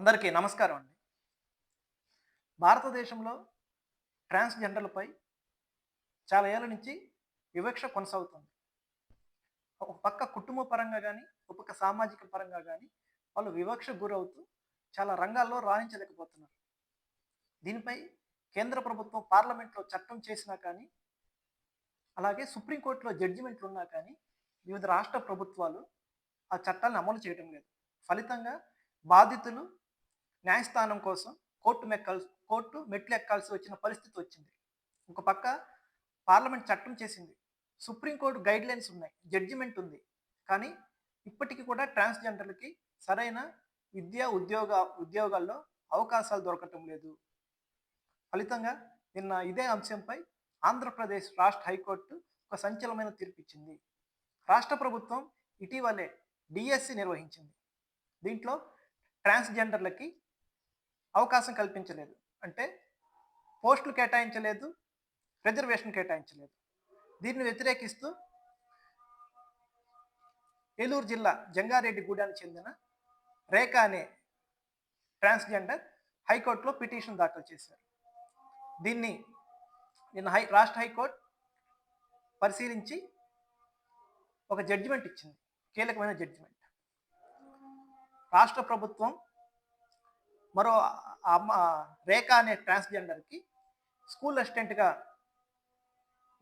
అందరికీ నమస్కారం అండి. భారతదేశంలో ట్రాన్స్జెండర్లపై చాలా ఏళ్ళ నుంచి వివక్ష కొనసాగుతుంది. ఒక పక్క కుటుంబ పరంగా కానీ ఒక పక్క సామాజిక పరంగా కానీ వాళ్ళు వివక్ష గురవుతూ చాలా రంగాల్లో రాణించలేకపోతున్నారు. దీనిపై కేంద్ర ప్రభుత్వం పార్లమెంట్లో చట్టం చేసినా కానీ అలాగే సుప్రీంకోర్టులో జడ్జిమెంట్లు ఉన్నా కానీ వివిధ రాష్ట్ర ప్రభుత్వాలు ఆ చట్టాలను అమలు చేయడం లేదు. ఫలితంగా బాధితులు న్యాయస్థానం కోసం కోర్టు మెక్కాల్సి కోర్టు మెట్లు ఎక్కాల్సి వచ్చిన పరిస్థితి వచ్చింది. ఒక పక్క పార్లమెంట్ చట్టం చేసింది. సుప్రీంకోర్టు గైడ్ లైన్స్ ఉన్నాయి. జడ్జిమెంట్ ఉంది. కానీ ఇప్పటికీ కూడా ట్రాన్స్జెండర్లకి సరైన విద్యా ఉద్యోగ ఉద్యోగాల్లో అవకాశాలు దొరకటం లేదు. ఫలితంగా నిన్న ఇదే అంశంపై ఆంధ్రప్రదేశ్ రాష్ట్ర హైకోర్టు ఒక సంచలనమైన తీర్పిచ్చింది. రాష్ట్ర ప్రభుత్వం ఇటీవలే డిఎస్సి నిర్వహించింది. దీంట్లో ట్రాన్స్జెండర్లకి అవకాశం కల్పించలేదు. అంటే పోస్టులు కేటాయించలేదు రిజర్వేషన్ కేటాయించలేదు. దీన్ని వ్యతిరేకిస్తూ ఏలూరు జిల్లా జంగారెడ్డిగూడానికి చెందిన రేఖ అనే ట్రాన్స్జెండర్ హైకోర్టులో పిటిషన్ దాఖలు చేశారు. దీన్ని నిన్న హై రాష్ట్ర హైకోర్టు పరిశీలించి ఒక జడ్జిమెంట్ ఇచ్చింది. కీలకమైన జడ్జిమెంట్. రాష్ట్ర ప్రభుత్వం మరో అమ్మ రేఖ అనే ట్రాన్స్జెండర్కి స్కూల్ అసిస్టెంట్గా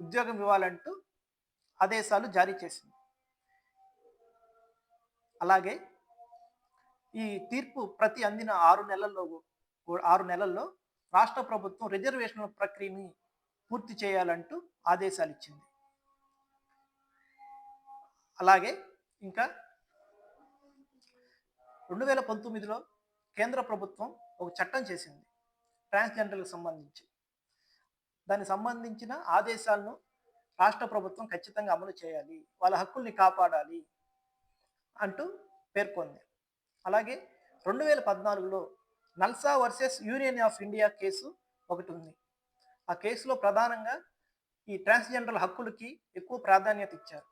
ఉద్యోగం ఇవ్వాలంటూ ఆదేశాలు జారీ చేసింది. అలాగే ఈ తీర్పు ప్రతి అందిన ఆరు నెలల్లో ఆరు నెలల్లో రాష్ట్ర ప్రభుత్వం రిజర్వేషన్ల ప్రక్రియని పూర్తి చేయాలంటూ ఆదేశాలు ఇచ్చింది. అలాగే ఇంకా రెండు వేల పంతొమ్మిదిలో కేంద్ర ప్రభుత్వం ఒక చట్టం చేసింది. ట్రాన్స్జెండర్లకు సంబంధించి. దానికి సంబంధించిన ఆదేశాలను రాష్ట్ర ప్రభుత్వం ఖచ్చితంగా అమలు చేయాలి. వాళ్ళ హక్కుల్ని కాపాడాలి అంటూ పేర్కొంది. అలాగే రెండు వేల పద్నాలుగులో NALSA versus union of India case ఒకటి ఉంది. ఆ కేసులో ప్రధానంగా ఈ ట్రాన్స్జెండర్ల హక్కులకి ఎక్కువ ప్రాధాన్యత ఇచ్చారు.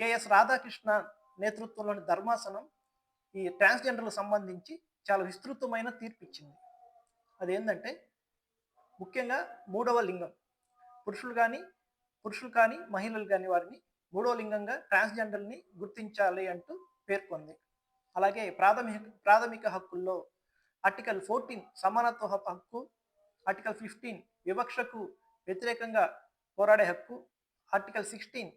కెఎస్ రాధాకృష్ణ నేతృత్వంలోని ధర్మాసనం ఈ ట్రాన్స్జెండర్లకు సంబంధించి చాలా విస్తృతమైన తీర్పు ఇచ్చింది అదేంటంటే ముఖ్యంగా మూడవ లింగం. పురుషులు కానీ పురుషులు కానీ మహిళలు కానీ వారిని మూడవ లింగంగా ట్రాన్స్జెండర్ని గుర్తించాలి అంటూ పేర్కొంది. అలాగే ప్రాథమిక ప్రాథమిక హక్కుల్లో ఆర్టికల్ ఫోర్టీన్ సమానత్వ హక్కు- హక్కు ఆర్టికల్ ఫిఫ్టీన్ వివక్షకు వ్యతిరేకంగా పోరాడే హక్కు ఆర్టికల్ సిక్స్టీన్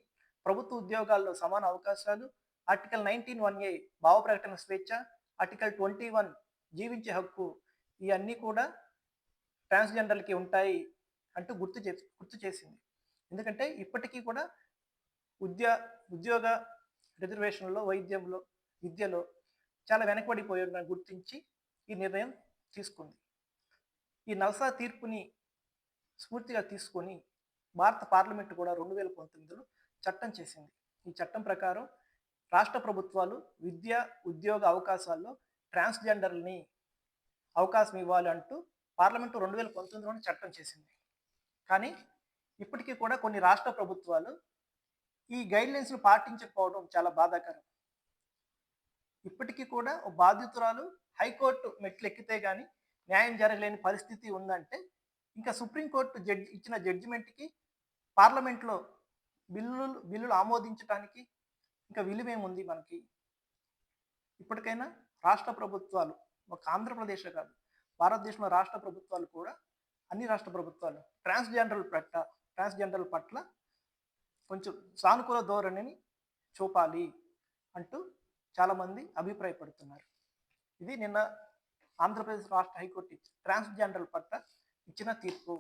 ప్రభుత్వ ఉద్యోగాల్లో సమాన అవకాశాలు ఆర్టికల్ నైన్టీన్ వన్ ఏ భావ ప్రకటన స్వేచ్ఛ. ఆర్టికల్ ట్వంటీ వన్ జీవించే హక్కు. ఇవన్నీ కూడా ట్రాన్స్జెండర్లకి ఉంటాయి అంటూ గుర్తు చే గుర్తు చేసింది. ఎందుకంటే ఇప్పటికీ కూడా ఉద్య ఉద్యోగ రిజర్వేషన్లో వైద్యంలో విద్యలో చాలా వెనకబడిపోయిన గుర్తించి ఈ నిర్ణయం తీసుకుంది. ఈ నల్సా తీర్పుని స్ఫూర్తిగా తీసుకొని భారత పార్లమెంట్ కూడా రెండు వేల పంతొమ్మిదిలో చట్టం చేసింది. ఈ చట్టం ప్రకారం రాష్ట్ర ప్రభుత్వాలు విద్య ఉద్యోగ అవకాశాల్లో ట్రాన్స్జెండర్ని అవకాశం ఇవ్వాలి అంటూ పార్లమెంటు రెండు వేల పంతొమ్మిదిలోనే చట్టం చేసింది. కానీ ఇప్పటికీ కూడా కొన్ని రాష్ట్ర ప్రభుత్వాలు ఈ గైడ్లైన్స్ను పాటించకపోవడం చాలా బాధాకరం. ఇప్పటికీ కూడా బాధితురాలు హైకోర్టు మెట్లు ఎక్కితే కానీ న్యాయం జరగలేని పరిస్థితి ఉందంటే ఇంకా సుప్రీంకోర్టు జడ్జి ఇచ్చిన జడ్జిమెంట్కి పార్లమెంట్లో బిల్లులు బిల్లులు ఆమోదించడానికి ఇంకా విలువేముంది మనకి? ఇప్పటికైనా రాష్ట్ర ప్రభుత్వాలు ఒక ఆంధ్రప్రదేశ్ కాదు భారతదేశంలో రాష్ట్ర ప్రభుత్వాలు కూడా అన్ని రాష్ట్ర ప్రభుత్వాలు ట్రాన్స్జెండర్ల పట్ల ట్రాన్స్జెండర్ల పట్ల కొంచెం సానుకూల ధోరణిని చూపాలి అంటూ చాలామంది అభిప్రాయపడుతున్నారు. ఇది నిన్న ఆంధ్రప్రదేశ్ రాష్ట్ర హైకోర్టు ఇచ్చి ట్రాన్స్జెండర్ల పట్ల ఇచ్చిన తీర్పు.